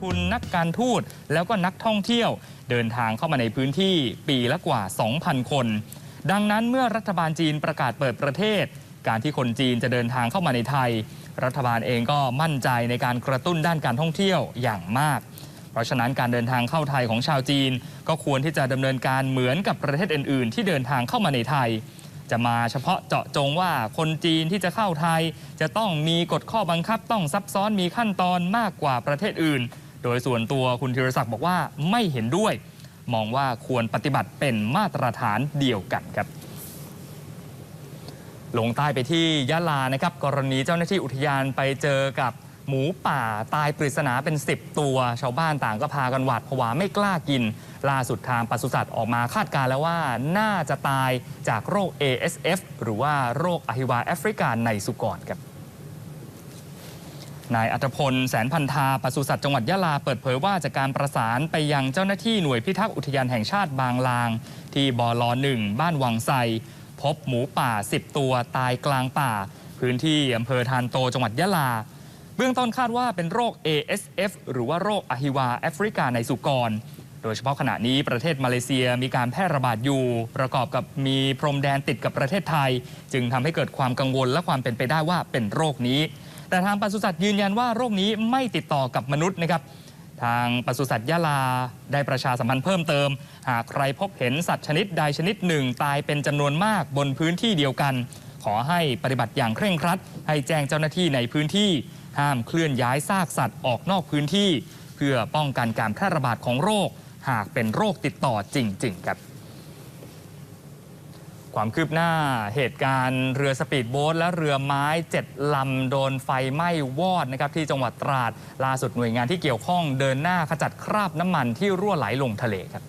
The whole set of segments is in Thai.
ทุนนักการทูตแล้วก็นักท่องเที่ยว เดินทางเข้ามาในพื้นที่ปีละกว่า 2,000 คน ดังนั้นเมื่อรัฐบาลจีนประกาศเปิดประเทศ การที่คนจีนจะเดินทางเข้ามาในไทย รัฐบาลเองก็มั่นใจในการกระตุ้นด้านการท่องเที่ยวอย่างมาก เพราะฉะนั้นการเดินทางเข้าไทยของชาวจีน ก็ควรที่จะดำเนินการเหมือนกับประเทศอื่น ๆ ที่เดินทางเข้ามาในไทย จะมาเฉพาะเจาะจงว่าคนจีนที่จะเข้าไทย จะต้องมีกฎข้อบังคับต้องซับซ้อนมีขั้นตอนมากกว่าประเทศอื่น โดยส่วนตัวคุณธีรศักดิ์บอกว่าไม่เห็นด้วย มองว่าควรปฏิบัติเป็นมาตรฐานเดียวกันครับลงใต้ไปที่ยะลานะครับ กรณีเจ้าหน้าที่อุทยานไปเจอกับ หมูป่าตายปริศนาเป็น 10 ตัว ชาวบ้านต่างก็พากันหวาดผวาไม่กล้ากิน ล่าสุดทางปศุสัตว์ออกมาคาดการณ์แล้วว่าน่าจะตายจากโรค ASF หรือว่าโรคอหิวาแอฟริกาในสุกรครับนายอัตพล แสนพันธาปศุสัตว์จังหวัดยะลาเปิดเผยว่าจากการประสานไปยังเจ้าหน้าที่หน่วยพิทักษ์อุทยานแห่งชาติบางลาง ที่บลหนึ่งบ้านวังไซพบหมูป่า 10 ตัวตายกลางป่า พื้นที่อำเภอทานโตจังหวัดยะลา เบื้องต้นคาดว่าเป็นโรค ASF หรือว่าโรคอหิวาแอฟริกาในสุกร โดยเฉพาะขณะนี้ประเทศมาเลเซียมีการแพร่ระบาดอยู่ ประกอบกับมีพรมแดนติดกับประเทศไทย จึงทำให้เกิดความกังวลและความเป็นไปได้ว่าเป็นโรคนี้ แต่ทางปศุสัตว์ยืนยันว่าโรคนี้ไม่ติดต่อกับมนุษย์นะครับทางปศุสัตว์ยะลาได้ประชาสัมพันธ์เพิ่มเติม หากใครพบเห็นสัตว์ชนิดใดชนิดหนึ่ง ตายเป็นจำนวนมากบนพื้นที่เดียวกัน ขอให้ปฏิบัติอย่างเคร่งครัด ให้แจ้งเจ้าหน้าที่ในพื้นที่ ห้ามเคลื่อนย้ายซากสัตว์ออกนอกพื้นที่ เพื่อป้องกันการแพร่ระบาดของโรค หากเป็นโรคติดต่อจริง ๆ ครับ ความคืบหน้าเหตุการณ์เรือสปีดโบ๊ทและเรือไม้7ลำโดนไฟไหม้วอดนะครับที่จังหวัดตราดล่าสุดหน่วยงานที่เกี่ยวข้องเดินหน้าขจัดคราบน้ำมันที่รั่วไหลลงทะเลครับ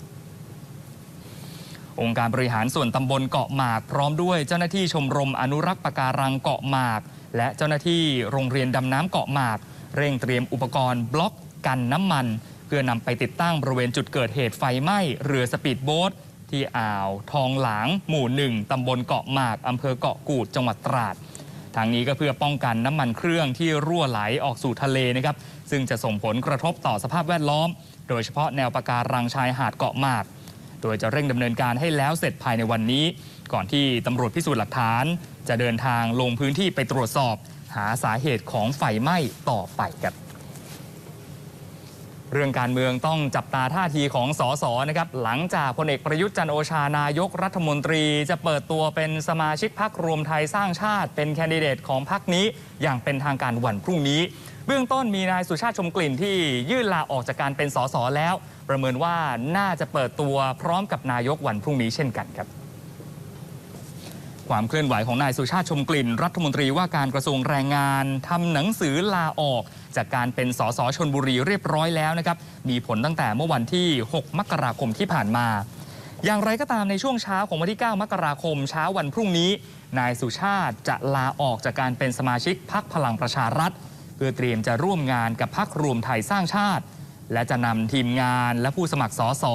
องค์การบริหารส่วนตำบลเกาะหมาก พร้อมด้วยเจ้าหน้าที่ชมรมอนุรักษ์ปะการังเกาะหมาก และเจ้าหน้าที่โรงเรียนดำน้ำเกาะหมาก เร่งเตรียมอุปกรณ์บล็อกกันน้ำมัน เพื่อนำไปติดตั้งบริเวณจุดเกิดเหตุไฟไหม้เรือสปีดโบ๊ทที่อ่าวทองหลาง หมู่หนึ่งตำบลเกาะหมากอำเภอเกาะกูดจังหวัดตราดทางนี้ก็เพื่อป้องกันน้ำมันเครื่องที่รั่วไหลออกสู่ทะเลนะครับ ซึ่งจะส่งผลกระทบต่อสภาพแวดล้อม โดยเฉพาะแนวปะการังชายหาดเกาะหมาก โดยจะเร่งดำเนินการให้แล้วเสร็จภายในวันนี้ ก่อนที่ตำรวจพิสูจน์หลักฐาน จะเดินทางลงพื้นที่ไปตรวจสอบ หาสาเหตุของไฟไหม้ต่อไปครับเรื่องการเมืองต้องจับตาท่าทีของสสนะครับ หลังจากพลเอกประยุทธ์จันโอชานายกรัฐมนตรี จะเปิดตัวเป็นสมาชิกพักรวมไทยสร้างชาติ เป็นแคนดิเดตของพักนี้อย่างเป็นทางการวันพรุ่งนี้ เบื้องต้นมีนายสุชาติชมกลิ่นที่ยื่นลาออกจากการเป็นสสแล้ว ประเมินว่าน่าจะเปิดตัวพร้อมกับนายกวันพรุ่งนี้เช่นกันครับ ความเคลื่อนไหวของนายสุชาติชมกลิ่น รัฐมนตรีว่าการกระทรวงแรงงานทำหนังสือลาออก จากการเป็นสสชนบุรีเรียบร้อยแล้วนะครับ มีผลตั้งแต่เมื่อวันที่ 6 มกราคมที่ผ่านมา อย่างไรก็ตามในช่วงเช้าของวันที่ 9 มกราคมเช้าวันพรุ่งนี้ นายสุชาติจะลาออกจากการเป็นสมาชิกพักพลังประชารัฐ เพื่อเตรียมจะร่วมงานกับพักรวมไทยสร้างชาติ และจะนำทีมงานและผู้สมัครสส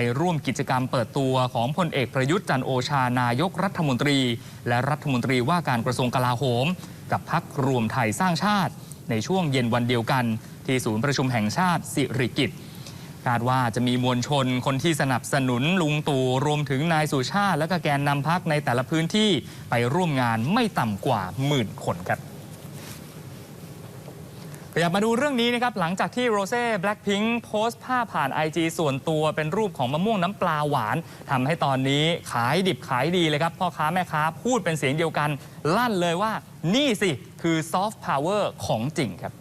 ไปร่วมกิจกรรมเปิดตัวของพลเอกประยุทธ์จันโอชานายกรัฐมนตรี และรัฐมนตรีว่าการกระทรวงกลาโหม กับพักรวมไทยสร้างชาติ ในช่วงเย็นวันเดียวกัน ที่ศูนย์ประชุมแห่งชาติสิริกิติ์คาดว่าจะมีมวลชนคนที่สนับสนุนลุงตู่รวมถึงนายสุชาติ และก็แกนนำพักในแต่ละพื้นที่ไปร่วมงานไม่ต่ำกว่าหมื่นคนครับ อยากมาดูเรื่องนี้นะครับ หลังจากที่โรเซ่แบล็ k พิงค์โพสต์ภาพผ่าน IG ส่วนตัวเป็นรูปของมะม่วงน้ำปลาหวาน ทำให้ตอนนี้ขายดิบขายดีเลยครับ พ่อค้าแม่ค้าพูดเป็นเสียงเดียวกัน ลั่นเลยว่านี่สิ คือซอฟต์พาวเวอร์ของจริงครับ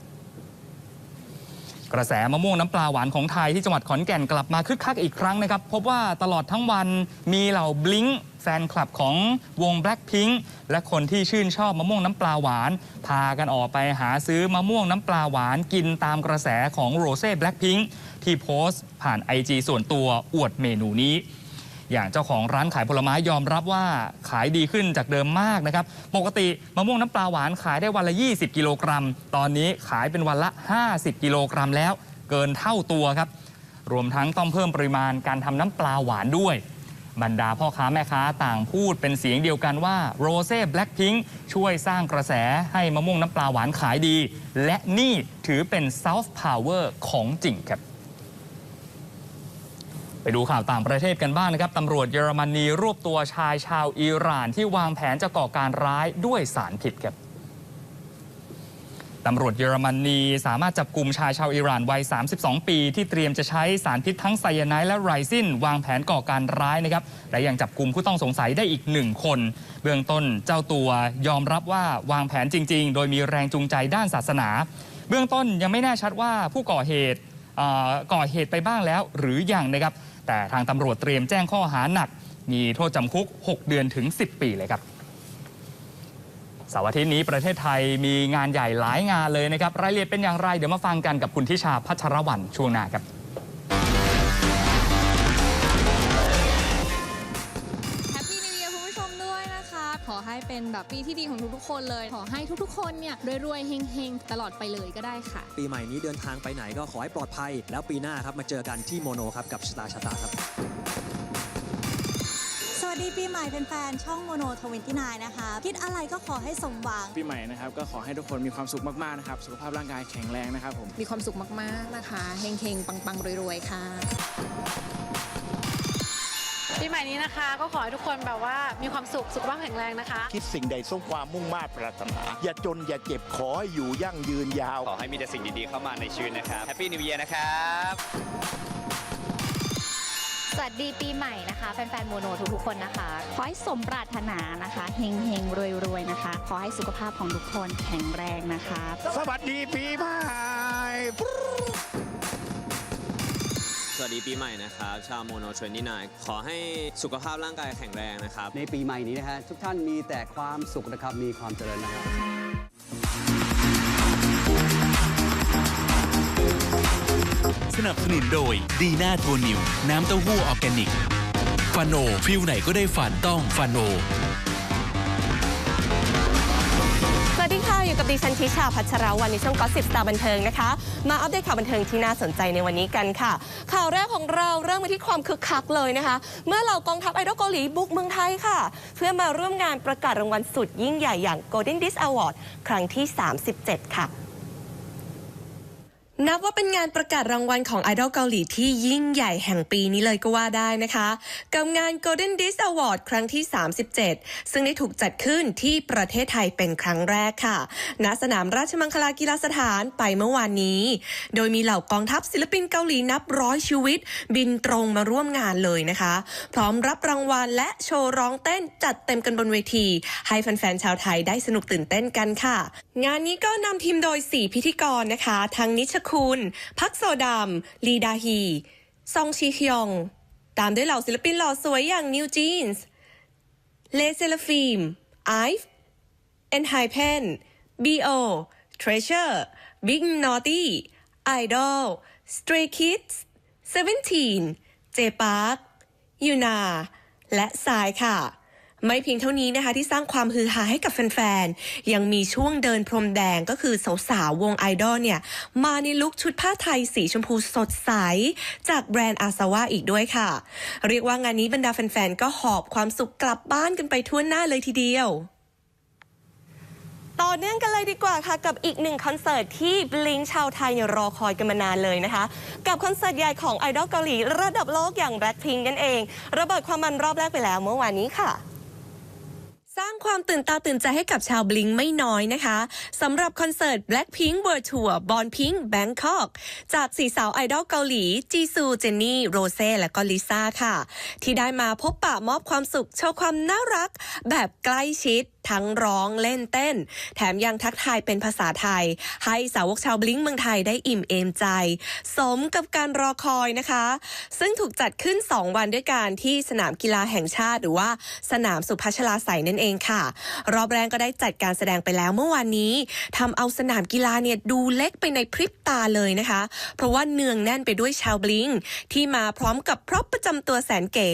กระแสมะม่วงน้ำปลาหวานของไทยที่จังหวัดขอนแก่นกลับมาคึกคักอีกครั้งนะครับ พบว่าตลอดทั้งวันมีเหล่าบลิงแฟนคลับของวง Blackpink และคนที่ชื่นชอบมะม่วงน้ำปลาหวาน พากันออกไปหาซื้อมะม่วงน้ำปลาหวานกินตามกระแสของโรเซ่ Blackpink ที่โพสต์ผ่าน IG ส่วนตัวอวดเมนูนี้ อย่างเจ้าของร้านขายผลไม้ยอมรับว่าขายดีขึ้นจากเดิมมากนะครับ ปกติมะม่วงน้ำปลาหวานขายได้วันละ 20 กิโลกรัม ตอนนี้ขายเป็นวันละ 50 กิโลกรัมแล้ว เกินเท่าตัวครับ รวมทั้งต้องเพิ่มปริมาณการทำน้ำปลาหวานด้วย บรรดาพ่อค้าแม่ค้าต่างพูดเป็นเสียงเดียวกันว่าโรเซ่แบล็คพิงช่วยสร้างกระแสให้มะม่วงน้ำปลาหวานขายดี และนี่ถือเป็นซ f t พาวเวอร์ของจริงครับ ไปดูข่าวต่างประเทศกันบ้างนะครับตำรวจเยอรมนีรวบตัวชายชาวอิหร่านที่วางแผนจะก่อการร้ายด้วยสารพิษครับ ตำรวจเยอรมนีสามารถจับกลุ่มชายชาวอิหร่านวัย 32 ปี ที่เตรียมจะใช้สารพิษทั้งไซยาไนด์และไรซินวางแผนก่อการร้ายนะครับและยังจับกลุ่มผู้ต้องสงสัยได้อีกหนึ่งคน เบื้องต้นเจ้าตัวยอมรับว่าวางแผนจริง ๆ โดยมีแรงจูงใจด้านศาสนา เบื้องต้นยังไม่แน่ชัดว่าผู้ก่อเหตุก่อเหตุไปบ้างแล้วหรือยังนะครับแต่ทางตำรวจเตรียมแจ้งข้อหาหนัก มีโทษจำคุก 6 เดือนถึง 10 ปีเลยครับ เสาร์อาทิตย์นี้ประเทศไทยมีงานใหญ่หลายงานเลยนะครับ รายละเอียดเป็นอย่างไร เดี๋ยวมาฟังกันกับคุณทิชาพัชรวรรณช่วงหน้าครับแฮปปี้นิว e ย r คุณผู้ชมด้วยนะคะขอให้เป็นแบบปีที่ดีของทุกๆคนเลย ขอให้ทุกๆคนเนี่ยรวยๆเฮงๆ ตลอดไปเลยก็ได้ค่ะ ปีใหม่นี้เดินทางไปไหนก็ขอให้ปลอดภัย แล้วปีหน้าครับมาเจอกันที่โมโนครับกับชะตาชะตาครับสวั สดีปีใหม่เป็นแฟนๆช่องโมโนทวินตี้นนะคะ คิดอะไรก็ขอให้สมหวัง ปีใหม่นะครับก็ขอให้ทุกคนมีความสุขมากๆนะครับสุขภาพร่างกายแข็งแรงนะครับผม มีความสุขมากๆนะคะเฮงๆ ปังๆ รวยๆ ค่ะ ปีใหม่นี้นะคะก็ขอให้ทุกคนแบบว่ามีความสุขสุขภาพแข็งแรงนะคะ คิดสิ่งใดสมความมุ่งมา่ปรารถนา อย่าจนอย่าเจ็บขอให้อยู่ยั่งยืนยาว ขอให้มีแต่สิ่งดีๆเข้ามาในชีวิตนะครับ แฮปปี้นิว e ย r นะครับส วัสดีปีใหม่นะคะ แฟนๆโมโนทุกๆคนนะคะ ขอให้สมปรารถนานะคะเฮงเฮงรวยรวยๆนะคะ ขอให้สุขภาพของทุกคนแข็งแรงนะคะ สวัสดีปีใหม่สวัสดีปีใหม่นะครับ ชาวโมโนเทรนนี่นขอให้สุขภาพร่างกายแข็งแรงนะครับ ในปีใหม่นี้นะฮะทุกท่านมีแต่ความสุขนะครับ มีความเจริญนะครับ สนับสนุนโดยดีน่าโทนิว น้ำเต้าหู้ออร์แกนิกฟานโนฟิลไหนก็ได้ฝันต้องฟานโนสวัสดีค่ะ อยู่กับดิฉันทิชาพัชรวันในช่วงก็สิบสตาร์บันเทิงนะคะ มาอัปเดตข่าวบันเทิงที่น่าสนใจในวันนี้กันค่ะ ข่าวแรกของเราเริ่มมาที่ความคึกคักเลยนะคะ เมื่อเหล่ากองทัพไอดอลเกาหลีบุกเมืองไทยค่ะ เพื่อมาร่วมงานประกาศรางวัลสุดยิ่งใหญ่อย่าง Golden Disc Award ครั้งที่ 37 ค่ะ นับว่าเป็นงานประกาศรางวัลของไอดอลเกาหลีที่ยิ่งใหญ่แห่งปีนี้เลยก็ว่าได้นะคะ กับงาน Golden Disc Award ครั้งที่ 37 ซึ่งได้ถูกจัดขึ้นที่ประเทศไทยเป็นครั้งแรกค่ะ ณ สนามราชมังคลากีฬาสถานไปเมื่อวานนี้ โดยมีเหล่ากองทัพศิลปินเกาหลีนับร้อยชีวิต บินตรงมาร่วมงานเลยนะคะ พร้อมรับรางวัลและโชว์ร้องเต้นจัดเต็มกันบนเวที ให้แฟนๆชาวไทยได้สนุกตื่นเต้นกันค่ะ งานนี้ก็นำทีมโดย 4 พิธีกรนะคะ ทั้งนิชคุณ พักโซดามลีดาฮี ซองชีฮยอง ตามด้วยเหล่าศิลปินหล่อสวยอย่างนิวจีนส์เลเซลฟิล์มไอฟ์เอ็นไฮเพนบีโอเทรเชอร์บิ๊กนอตี้ไอดอลสเตรย์คิดส์เซเวนทีนเจปาร์คยูนาและสายค่ะ ไม่เพียงเท่านี้นะคะที่สร้างความฮือฮาให้กับแฟนๆ ยังมีช่วงเดินพรมแดงก็คือสาวๆ วงไอดอลเนี่ย มาในลุคชุดผ้าไทยสีชมพูสดใส จากแบรนด์อาซาวาอีกด้วยค่ะ เรียกว่างานนี้บรรดาแฟนๆ ก็หอบความสุขกลับบ้านกันไปทั่วหน้าเลยทีเดียวต่อเนื่องกันเลยดีกว่าค่ะ กับอีกหนึ่งคอนเสิร์ตที่บลิงชาวไทยยรอคอยกันมานานเลยนะคะ กับคอนเสิร์ตใหญ่ของไอดอลเกาหลีระดับโลกอย่าง Blackpink นั่นเอง ระเบิดความมันรอบแรกไปแล้วเมื่อวานนี้ค่ะางความตื่นตาตื่นใจให้กับชาวบลิงไม่น้อยนะคะสำหรับคอนเสิร์ต Blackpink World Tour Born Pink Bangkok จากสี่สาวไอดอลเกาหลี จีซู เจนนี่ โรเซ่และก็ลิซ่าค่ะ ที่ได้มาพบปะมอบความสุขโชว์ความน่ารักแบบใกล้ชิด ทั้งร้องเล่นเต้น แถมยังทักทายเป็นภาษาไทย ให้สาวกชาวบลิงเมืองไทยได้อิ่มเอมใจ สมกับการรอคอยนะคะ ซึ่งถูกจัดขึ้น 2 วันด้วยกันที่สนามกีฬาแห่งชาติหรือว่าสนามสุพัชลาใสนั่นเองค่ะ รอบแรกก็ได้จัดการแสดงไปแล้วเมื่อวานนี้ทำเอาสนามกีฬาเนี่ยดูเล็กไปในพริบตาเลยนะคะ เพราะว่าเนืองแน่นไปด้วยชาวบลิงที่มาพร้อมกับพร็อพประจำตัวแสนเก๋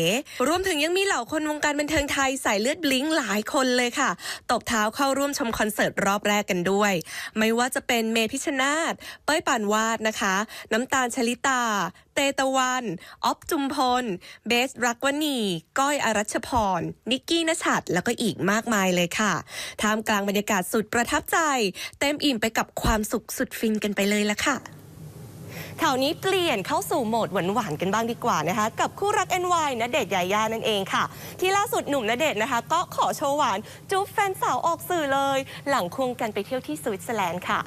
รวมถึงยังมีเหล่าคนวงการบันเทิงไทยใส่เลือดบลิงหลายคนเลยค่ะตบเท้าเข้าร่วมชมคอนเสิร์ตรอบแรกกันด้วย ไม่ว่าจะเป็นเมพิชนาธเป้ยปานวาดนะคะ น้ำตาลชลิตา เตตะวันออฟจุมพล เบสรักวณี ก้อยอรัชพร นิกกี้นชัดแล้วก็อีกมากมายเลยค่ะท่ามกลางบรรยากาศสุดประทับใจ เต็มอิ่มไปกับความสุขสุดฟินกันไปเลยละค่ะ ข่าวนี้เปลี่ยนเข้าสู่โหมดหวานๆกันบ้างดีกว่านะคะ กับคู่รัก NY ณเดชน์ยายานั่นเองค่ะ ที่ล่าสุดหนุ่มณเดชน์นะคะ ก็ขอโชว์หวานจุ๊บแฟนสาวออกสื่อเลย หลังควงกันไปเที่ยวที่สวิตเซอร์แลนด์ค่ะ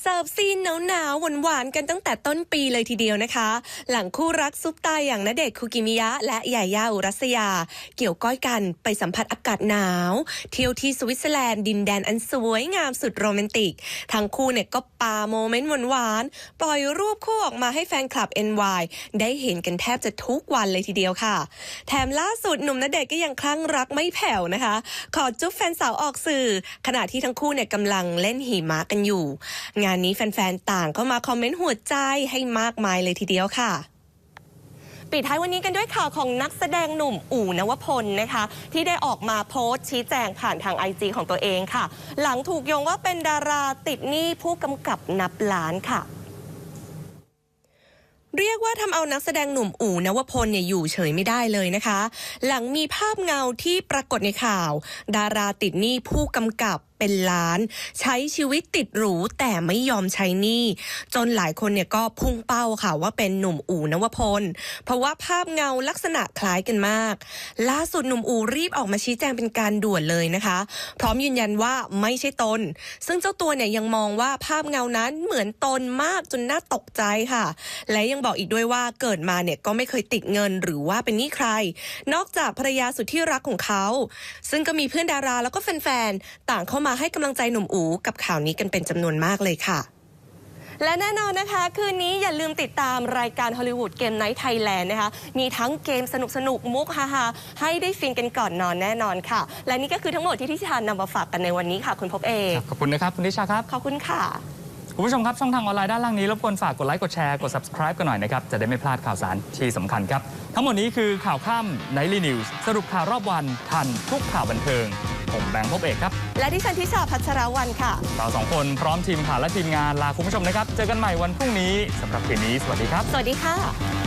เสิร์ฟซีนหนาวๆหวานๆกันตั้งแต่ต้นปีเลยทีเดียวนะคะ หลังคู่รักซุปตาอย่างณเดชคุกิมิยะ และยายาอุรัสยา เกี่ยวก้อยกันไปสัมผัสอากาศหนาว เที่ยวที่สวิตเซอร์แลนด์ดินแดนอันสวยงามสุดโรแมนติก ทั้งคู่เนี่ยก็ปาโมเมนต์หวานๆปล่อยรูปคู่ออกมาให้แฟนคลับ NY ได้เห็นกันแทบจะทุกวันเลยทีเดียวค่ะ แถมล่าสุดหนุ่มณเดชก็ยังคลั่งรักไม่แผ่วนะคะ ขอจุ๊บแฟนสาวออกสื่อ ขณะที่ทั้งคู่เนี่ยกำลังเล่นหิมะกันอยู่งานนี้แฟนๆ ต่างก็มาคอมเมนต์หัวใจให้มากมายเลยทีเดียวค่ะปิดท้ายวันนี้กันด้วยข่าวของนักแสดงหนุ่มอู่นวพลนะคะ ที่ได้ออกมาโพสต์ชี้แจงผ่านทางไอจของตัวเองค่ะ หลังถูกโยงว่าเป็นดาราติดหนี้ผู้กำกับนับล้านค่ะเรียกว่าทำเอานักแสดงหนุ่มอู่นวพลเนี่ยอยู่เฉยไม่ได้เลยนะคะ หลังมีภาพเงาที่ปรากฏในข่าว ดาราติดหนี้ผู้กำกับ เป็นล้าน ใช้ชีวิตติดหรูแต่ไม่ยอมใช้หนี้ จนหลายคนเนี่ยก็พุ่งเป้าค่ะว่าเป็นหนุ่มอู่นวพล เพราะว่าภาพเงาลักษณะคล้ายกันมาก ล่าสุดหนุ่มอูรีบออกมาชี้แจงเป็นการด่วนเลยนะคะ พร้อมยืนยันว่าไม่ใช่ตน ซึ่งเจ้าตัวเนี่ยยังมองว่าภาพเงานั้นเหมือนตนมากจนน่าตกใจค่ะ และยังบอกอีกด้วยว่าเกิดมาเนี่ยก็ไม่เคยติดเงินหรือว่าเป็นหนี้ใคร นอกจากภรรยาสุดที่รักของเขา ซึ่งก็มีเพื่อนดาราแล้วก็แฟนๆต่างเข้ามาให้กำลังใจหนุ่มอูกับข่าวนี้กันเป็นจำนวนมากเลยค่ะ และแน่นอนนะคะ คืนนี้อย่าลืมติดตามรายการฮอลลีวูดเกมไนท์ไทยแลนด์นะคะ มีทั้งเกมสนุกสนุกๆมุกฮาๆให้ได้ฟินกันก่อนนอนแน่นอนค่ะ และนี่ก็คือทั้งหมดที่ทิชานนำมาฝากกันในวันนี้ค่ะ คุณพบเอกขอบคุณนะครับคุณนิชาครับขอบคุณค่ะคุณผู้ชมครับช่องทางออนไลน์ด้านล่างนี้รบกวนฝากกดไลค์กดแชร์กด subscribe กันหน่อยนะครับ จะได้ไม่พลาดข่าวสารที่สำคัญครับ ทั้งหมดนี้คือข่าวค่ำ Nightly News สรุปข่าวรอบวันทันทุกข่าวบันเทิง ผมแบงค์พบเอกครับ และดิฉันทิชาพัชรวันค่ะ เราสองคนพร้อมทีมข่าวและทีมงานลาคุณผู้ชมนะครับ เจอกันใหม่วันพรุ่งนี้สำหรับคืนนี้ สวัสดีครับ สวัสดีค่ะ